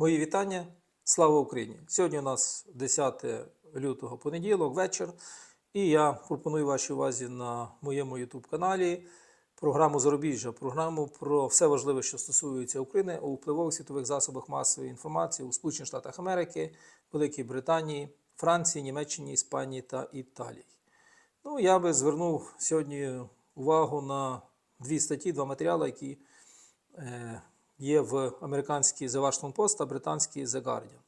Мої вітання. Слава Україні! Сьогодні у нас 10 лютого понеділок, вечір. І я пропоную вашій увазі на моєму YouTube каналі програму Зарубіжжя, програму про все важливе, що стосується України у впливових світових засобах масової інформації у Сполучених Штатах Америки, Великій Британії, Франції, Німеччині, Іспанії та Італії. Ну, я би звернув сьогодні увагу на дві статті, два матеріали, які е, є в американській The Washington Post та британській The Guardian.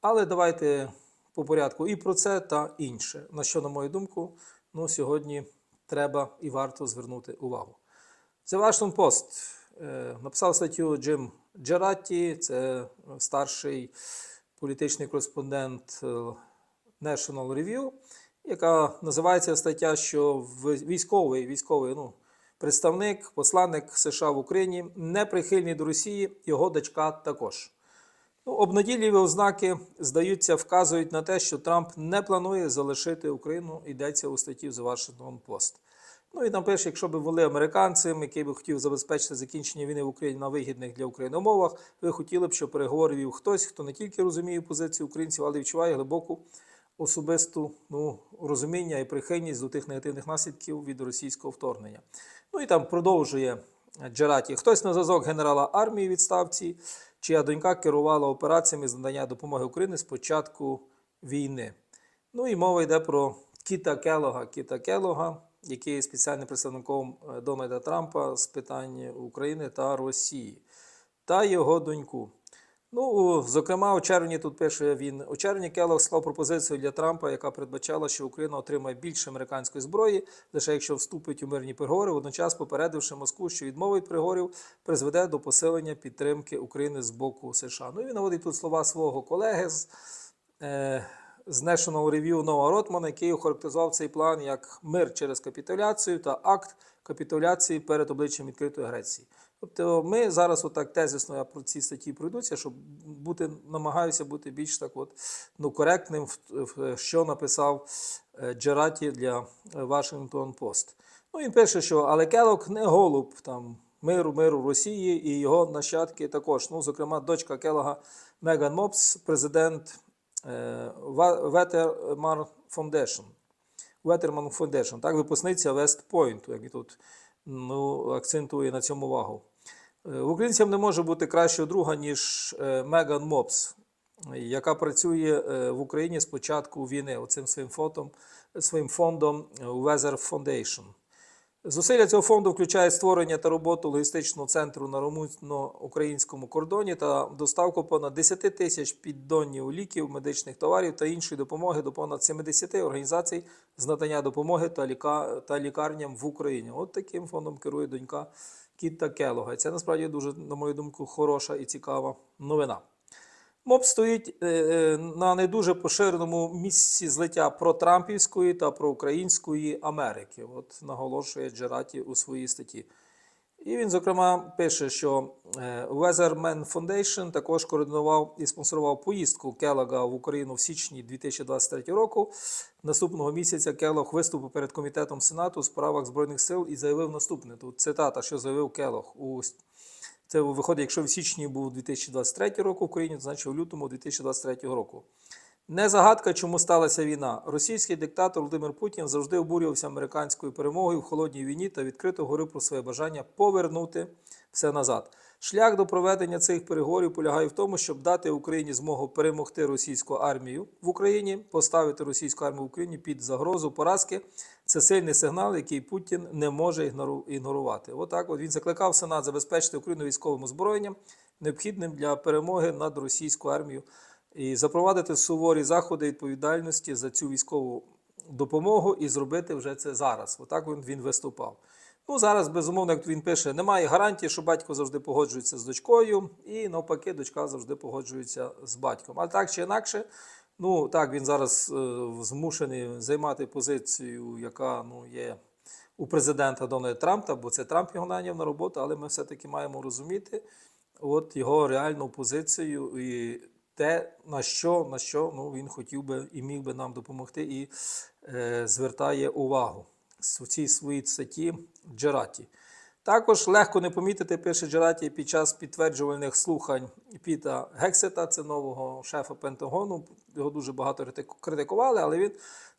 Але давайте по порядку і про це та інше. На що, на мою думку, ну, сьогодні треба і варто звернути увагу. The Washington Post е, написав статтю Джим Джератті, це старший політичний кореспондент е, National Review, яка називається стаття, що військовий, військовий ну, представник, посланник США в Україні не прихильний до Росії, його дочка також. Ну, обнадійливі ознаки, здаються, вказують на те, що Трамп не планує залишити Україну, йдеться у статті The Washington Post. Ну і там пише, якщо б були американцем, який би хотів забезпечити закінчення війни в Україні на вигідних для України умовах, ви хотіли б, щоб переговори хтось, хто не тільки розуміє позицію українців, але й відчуває глибоку особисту ну, розуміння і прихильність до тих негативних наслідків від російського вторгнення. Ну і там продовжує Джераті. Хтось на зв'язок генерала армії відставці, чия донька керувала операціями з надання допомоги Україні з початку війни. Ну і мова йде про Кіта Келога. Кіта Келога, який є спеціальним представником е, Дональда Трампа з питань України та Росії, та його доньку. Ну, зокрема, у червні тут пише він у червні Келлог склав пропозицію для Трампа, яка передбачала, що Україна отримає більше американської зброї, лише якщо вступить у мирні переговори, водночас попередивши Москву, що відмова від переговорів призведе до посилення підтримки України з боку США. Ну і він наводить тут слова свого колеги з, е, з National Review Нова Ротмана, який охарактеризував цей план як мир через капітуляцію та акт капітуляції перед обличчям відкритої агресії. Тобто ми зараз отак тезисно я про ці статті пройдуся, щоб бути, намагаюся бути більш так от, ну, коректним, що написав е, Джераті для Washington Post. Ну, він пише, що але Келок не голуб там, миру, миру Росії і його нащадки також. Ну, зокрема, дочка Келога Меган Мопс, президент е, Ветермар Foundation. Ветерман Foundation, так, випускниця Вестпойнту, як і тут ну, акцентує на цьому увагу. Е, українцям не може бути кращого друга, ніж е, Меган Мопс, яка працює е, в Україні з початку війни оцим своїм фотом, своїм фондом Weather Foundation. Зусилля цього фонду включають створення та роботу логістичного центру на румунсько-українському кордоні та доставку понад 10 тисяч піддонів ліків, медичних товарів та іншої допомоги до понад 70 організацій з надання допомоги та лікарням в Україні. От таким фондом керує донька Кітта Келога. Це насправді дуже, на мою думку, хороша і цікава новина. МОП стоїть е, е, на не дуже поширеному місці злиття протрампівської та проукраїнської Америки. От наголошує Джераті у своїй статті. І він, зокрема, пише, що е, Weatherman Foundation також координував і спонсорував поїздку Келлога в Україну в січні 2023 року. Наступного місяця Келлог виступив перед комітетом Сенату у справах збройних сил і заявив наступне. Тут цитата, що заявив Келлог у це виходить, якщо в січні був 2023 року в Україні, то значить у лютому 2023 року. Не загадка, чому сталася війна. Російський диктатор Володимир Путін завжди обурювався американською перемогою в холодній війні та відкрито говорив про своє бажання повернути все назад. Шлях до проведення цих переговорів полягає в тому, щоб дати Україні змогу перемогти російську армію в Україні, поставити російську армію в Україні під загрозу поразки. Це сильний сигнал, який Путін не може ігнору- ігнорувати. Отак от він закликав Сенат забезпечити Україну військовим озброєнням, необхідним для перемоги над російською армією, і запровадити суворі заходи відповідальності за цю військову допомогу і зробити вже це зараз. Отак він, він виступав. Ну, зараз, безумовно, як він пише, немає гарантії, що батько завжди погоджується з дочкою, і навпаки, дочка завжди погоджується з батьком. А так чи інакше, ну так, він зараз е, змушений займати позицію, яка ну, є у президента Дональда Трампа, бо це Трамп його найняв на роботу, але ми все-таки маємо розуміти от його реальну позицію і те, на що, на що ну, він хотів би і міг би нам допомогти, і е, звертає увагу у цій своїй статті Джераті. Також легко не помітити, пише Джераті, під час підтверджувальних слухань Піта Гексета, це нового шефа Пентагону. Його дуже багато критикували, але він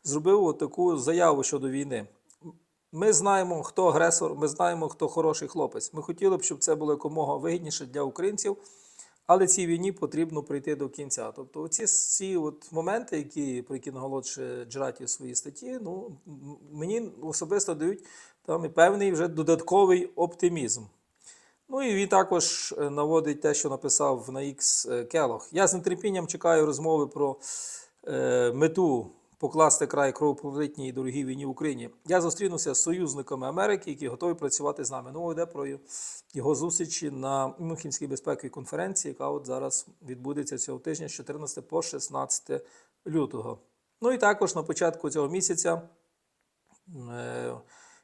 зробив таку заяву щодо війни. Ми знаємо, хто агресор, ми знаємо, хто хороший хлопець. Ми хотіли б, щоб це було якомога вигідніше для українців, але цій війні потрібно прийти до кінця. Тобто, оці ці от моменти, які про які наголошує Джераті у своїй статті, ну мені особисто дають там і певний вже додатковий оптимізм. Ну і він також е, наводить те, що написав на X е, Келох. Я з нетерпінням чекаю розмови про е, мету покласти край кровопролитній дорогій війні в Україні. Я зустрінуся з союзниками Америки, які готові працювати з нами. Ну, йде про його зустрічі на Мюнхенській безпековій конференції, яка от зараз відбудеться цього тижня з 14 по 16 лютого. Ну і також на початку цього місяця Е,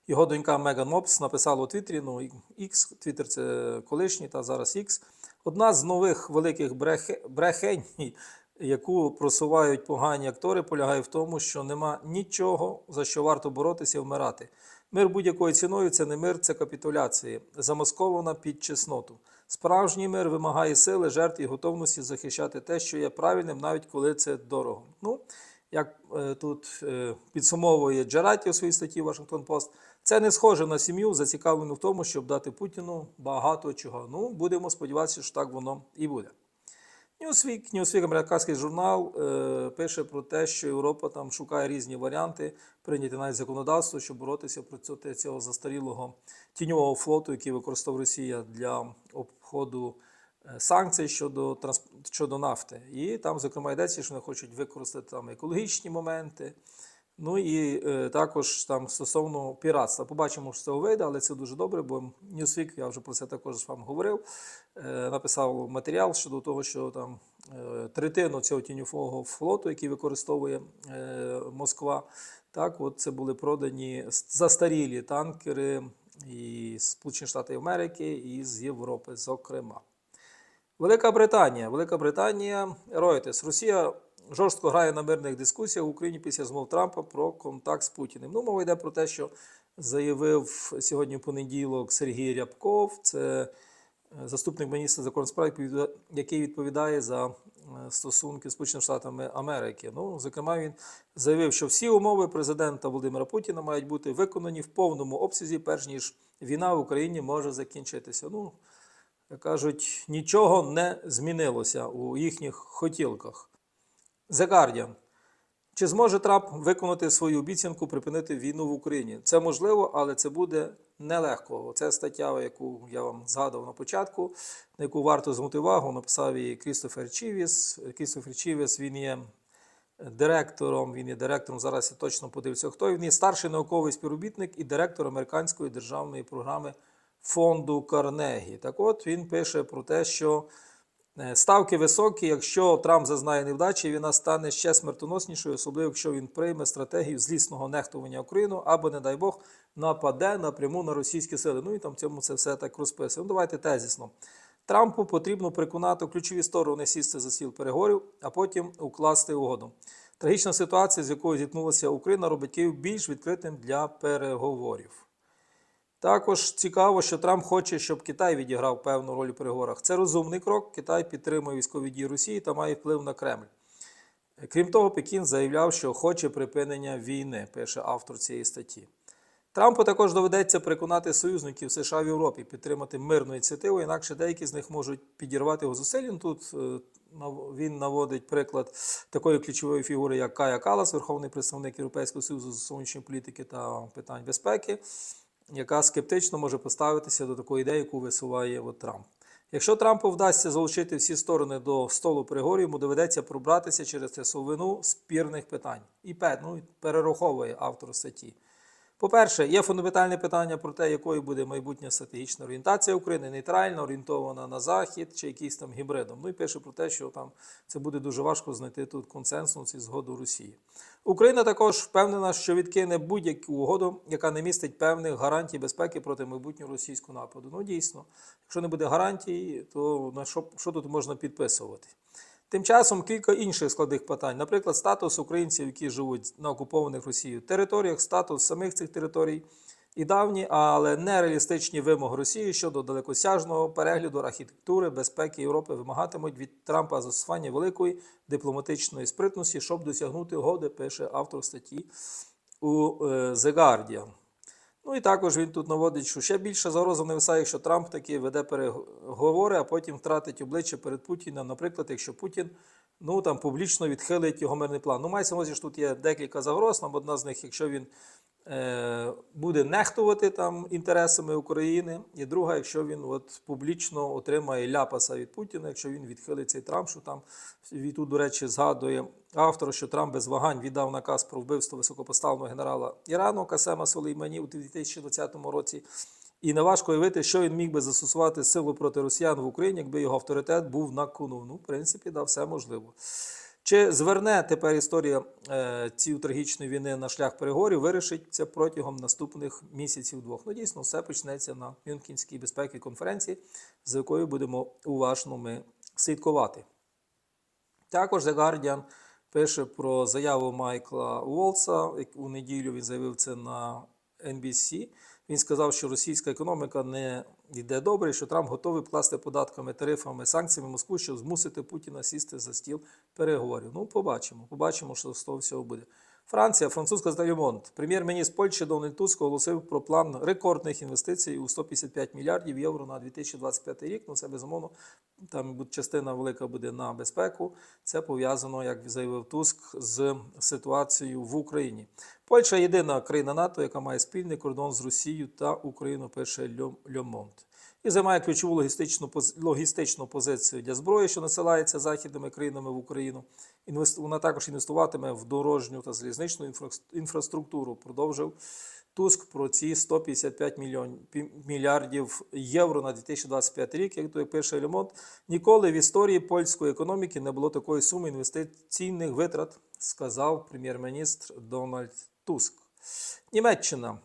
Його донька Меган Мопс написала у Твіттері, ну, X, Твіттер це колишній, та зараз X. Одна з нових великих брехень, яку просувають погані актори, полягає в тому, що нема нічого, за що варто боротися і вмирати. Мир будь-якою ціною це не мир, це капітуляція, замаскована під чесноту. Справжній мир вимагає сили, жертв і готовності захищати те, що є правильним, навіть коли це дорого. Ну, як е, тут е, підсумовує Джераті у своїй статті Вашингтон Пост, це не схоже на сім'ю, зацікавлену в тому, щоб дати Путіну багато чого. Ну, будемо сподіватися, що так воно і буде. Newsweek, Newsweek, американський журнал, е, пише про те, що Європа там шукає різні варіанти, прийняти навіть законодавство, щоб боротися проти цього застарілого тіньового флоту, який використовує Росія для обходу е, санкцій щодо, трансп... щодо нафти. І там, зокрема, йдеться, що вони хочуть використати там екологічні моменти. Ну і е, також там стосовно піратства. Побачимо, що це вийде, але це дуже добре, бо Newsweek, я вже про це також з вами говорив, е, написав матеріал щодо того, що там е, третину цього тіньового флоту, який використовує е, Москва, так, от це були продані застарілі танкери із Сполучених Штатів Америки і з Європи, зокрема. Велика Британія. Велика Британія Reuters. Росія жорстко грає на мирних дискусіях в Україні після змов Трампа про контакт з Путіним. Ну, мова йде про те, що заявив сьогодні в понеділок Сергій Рябков. Це е, заступник міністра закордонних справ, який відповідає за е, стосунки з Сполученими Штатами Америки. Ну, зокрема, він заявив, що всі умови президента Володимира Путіна мають бути виконані в повному обсязі, перш ніж війна в Україні може закінчитися. Ну, як кажуть, нічого не змінилося у їхніх хотілках. The Guardian. Чи зможе Трамп виконати свою обіцянку припинити війну в Україні? Це можливо, але це буде нелегко. Це стаття, яку я вам згадував на початку, на яку варто звернути увагу. Написав її Крістофер Чівіс. Крістофер Чівіс він є директором. Він є директором. Зараз я точно подивлюся, хто він є старший науковий співробітник і директор американської державної програми фонду Карнегі. Так от він пише про те, що ставки високі. Якщо Трамп зазнає невдачі, війна стане ще смертоноснішою, особливо якщо він прийме стратегію злісного нехтування Україну або, не дай Бог, нападе напряму на російські сили. Ну і там в цьому це все так розписує. Ну, давайте тезісно. Трампу потрібно переконати ключові сторони сісти за стіл переговорів, а потім укласти угоду. Трагічна ситуація, з якою зіткнулася Україна, робить Київ більш відкритим для переговорів. Також цікаво, що Трамп хоче, щоб Китай відіграв певну роль у переговорах. Це розумний крок. Китай підтримує військові дії Росії та має вплив на Кремль. Крім того, Пекін заявляв, що хоче припинення війни, пише автор цієї статті. Трампу також доведеться переконати союзників США в Європі підтримати мирну ініціативу, інакше деякі з них можуть підірвати його зусилля. Тут е, він наводить приклад такої ключової фігури, як Кая Калас, верховний представник Європейського союзу з зовнішньої політики та питань безпеки, яка скептично може поставитися до такої ідеї, яку висуває от Трамп. Якщо Трампу вдасться залучити всі сторони до столу переговорів, йому доведеться пробратися через трясовину спірних питань. І ну, перераховує автор статті. По-перше, є фундаментальне питання про те, якою буде майбутня стратегічна орієнтація України, нейтральна, орієнтована на захід чи якийсь там гібридом. Ну і пише про те, що там це буде дуже важко знайти тут консенсус і згоду Росії. Україна також впевнена, що відкине будь-яку угоду, яка не містить певних гарантій безпеки проти майбутнього російського нападу. Ну дійсно, якщо не буде гарантій, то на що, що тут можна підписувати? Тим часом кілька інших складних питань, наприклад, статус українців, які живуть на окупованих Росією територіях, статус самих цих територій, і давні, але нереалістичні вимоги Росії щодо далекосяжного перегляду архітектури безпеки Європи вимагатимуть від Трампа застосування великої дипломатичної спритності, щоб досягнути угоди, пише автор статті у е, The Guardian. Ну і також він тут наводить, що ще більша загроза нависає, якщо Трамп таки веде переговори, а потім втратить обличчя перед Путіним. Наприклад, якщо Путін ну там публічно відхилить його мирний план. Ну, мається на увазі, що тут є декілька загроз. Там одна з них, якщо він е, буде нехтувати там інтересами України, і друга, якщо він от публічно отримає ляпаса від Путіна, якщо він відхилить цей Трамп, що там тут, до речі, згадує автор, що Трамп без вагань віддав наказ про вбивство високопоставленого генерала Ірану Касема Сулеймані у 2020 році. І неважко уявити, що він міг би застосувати силу проти росіян в Україні, якби його авторитет був на кону. Ну, в принципі, да, все можливо. Чи зверне тепер історія е, цієї трагічної війни на шлях переговорів, вирішить це протягом наступних місяців двох. Ну, дійсно, все почнеться на Мюнхенській безпековій конференції, за якою будемо уважно ми слідкувати. Також The Guardian пише про заяву Майкла Уолса. У неділю він заявив це на NBC. Він сказав, що російська економіка не йде добре, що Трамп готовий пласти податками, тарифами, санкціями Москву, щоб змусити Путіна сісти за стіл переговорів. Ну, побачимо. Побачимо, що з того всього буде. Франція, французька газета «Le Прем'єр-міністр Польщі Дональд Туск оголосив про план рекордних інвестицій у 155 мільярдів євро на 2025 рік. Ну, це безумовно, там частина велика буде на безпеку. Це пов'язано, як заявив Туск, з ситуацією в Україні. Польща єдина країна НАТО, яка має спільний кордон з Росією та Україною, пише «Le Le і займає ключову логістичну, логістичну позицію для зброї, що насилається західними країнами в Україну. Вона також інвестуватиме в дорожню та залізничну інфраструктуру. Продовжив Туск про ці 155 мільйон... мільярдів євро на 2025 рік. Як то як пише Лемонт, ніколи в історії польської економіки не було такої суми інвестиційних витрат, сказав прем'єр-міністр Дональд Туск. Німеччина.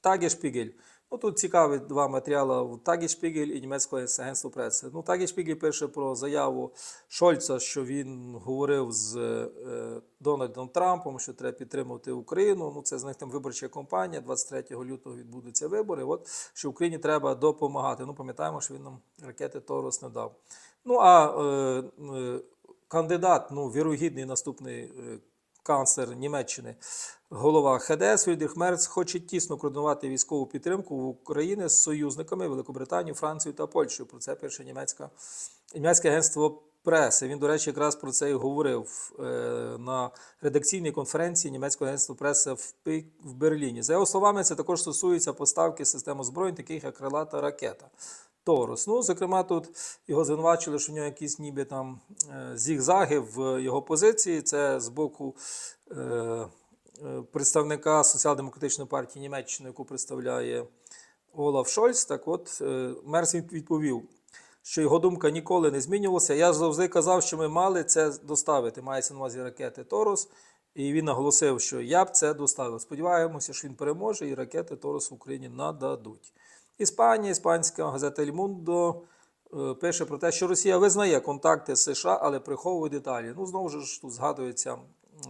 Тагешпігель. Ну, тут цікаві два матеріали в Тагішпігель і німецького агентства преси. Ну, Тагішпігель пише про заяву Шольца, що він говорив з е, Дональдом Трампом, що треба підтримувати Україну. Ну, це з них там виборча кампанія. 23 лютого відбудуться вибори. От що Україні треба допомагати. Ну, пам'ятаємо, що він нам ракети Торос не дав. Ну а е, е, кандидат, ну, вірогідний наступний. е, Канцлер Німеччини, голова ХДС Фрідріх Мерц хоче тісно координувати військову підтримку в Україні з союзниками Великобританією, Францією та Польщею. Про це пише німецька, німецьке агентство преси. Він, до речі, якраз про це і говорив е, на редакційній конференції німецького агентства преси в, в Берліні. За його словами, це також стосується поставки систем озброєнь, таких як крилата ракета. Торос. Ну, зокрема, тут його звинувачили, що в нього якісь ніби там е, зігзаги в його позиції. Це з боку е, е, представника Соціал-демократичної партії Німеччини, яку представляє Олаф Шольц. Так от, е, Мерс відповів, що його думка ніколи не змінювалася. Я завжди казав, що ми мали це доставити. Мається на увазі ракети Торос. І він наголосив, що я б це доставив. Сподіваємося, що він переможе і ракети Торос в Україні нададуть. Іспанія, іспанська газета «El Mundo» е, пише про те, що Росія визнає контакти з США, але приховує деталі. Ну, знову ж тут згадується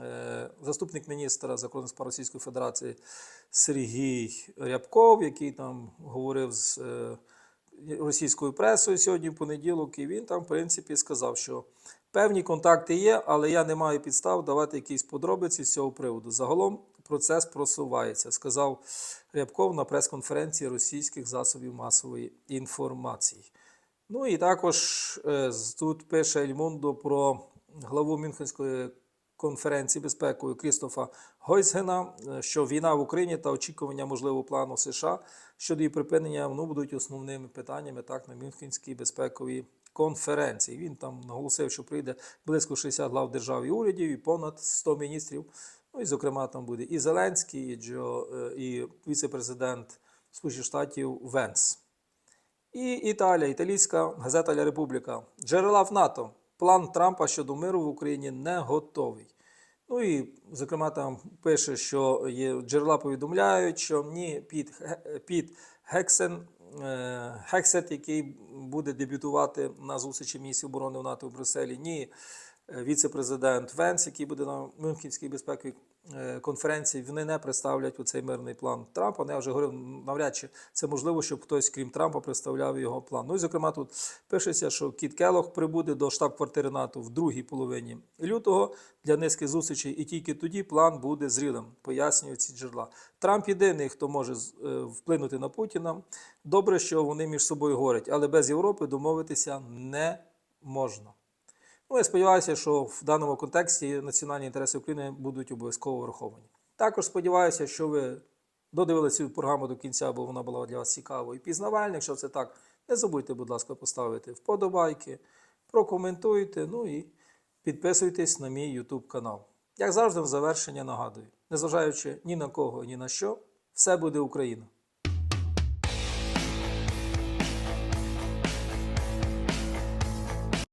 е, заступник міністра закордонних справ Російської Федерації Сергій Рябков, який там говорив з е, російською пресою сьогодні в понеділок, і він там, в принципі, сказав, що певні контакти є, але я не маю підстав давати якісь подробиці з цього приводу. Загалом процес просувається, сказав Рябков на прес-конференції російських засобів масової інформації. Ну і також е, тут пише Ельмундо про главу Мюнхенської конференції безпекової Крістофа Гойсгена, е, що війна в Україні та очікування можливого плану США щодо її припинення ну, будуть основними питаннями так, на Мюнхенській безпековій конференції. Він там наголосив, що прийде близько 60 глав держав і урядів і понад 100 міністрів. Ну і, зокрема, там буде і Зеленський, і, Джо, е, і віце-президент Сполучених Штатів Венс. І Італія, італійська газета Ля Републіка. Джерела в НАТО. План Трампа щодо миру в Україні не готовий. Ну і, зокрема, там пише, що є джерела повідомляють, що ні, Піт, Ге- Піт Гексен, е, Гексет, який буде дебютувати на зустрічі місії оборони в НАТО в Брюсселі, ні віце-президент Венс, який буде на Мюнхенській безпековій е, конференції, вони не представлять цей мирний план Трампа. Ну, Я вже говорив, навряд чи це можливо, щоб хтось, крім Трампа, представляв його план. Ну і зокрема, тут пишеться, що Кіт Келох прибуде до штаб-квартири НАТО в другій половині лютого для низки зустрічей, і тільки тоді план буде зрілим, пояснюють ці джерела. Трамп єдиний, хто може е, вплинути на Путіна. Добре, що вони між собою говорять, але без Європи домовитися не можна. Ну, я сподіваюся, що в даному контексті національні інтереси України будуть обов'язково враховані. Також сподіваюся, що ви додивилися цю програму до кінця, бо вона була для вас цікавою і пізнавальною. Якщо це так, не забудьте, будь ласка, поставити вподобайки, прокоментуйте, ну і підписуйтесь на мій YouTube канал. Як завжди, в завершення нагадую, незважаючи ні на кого, ні на що, все буде Україна.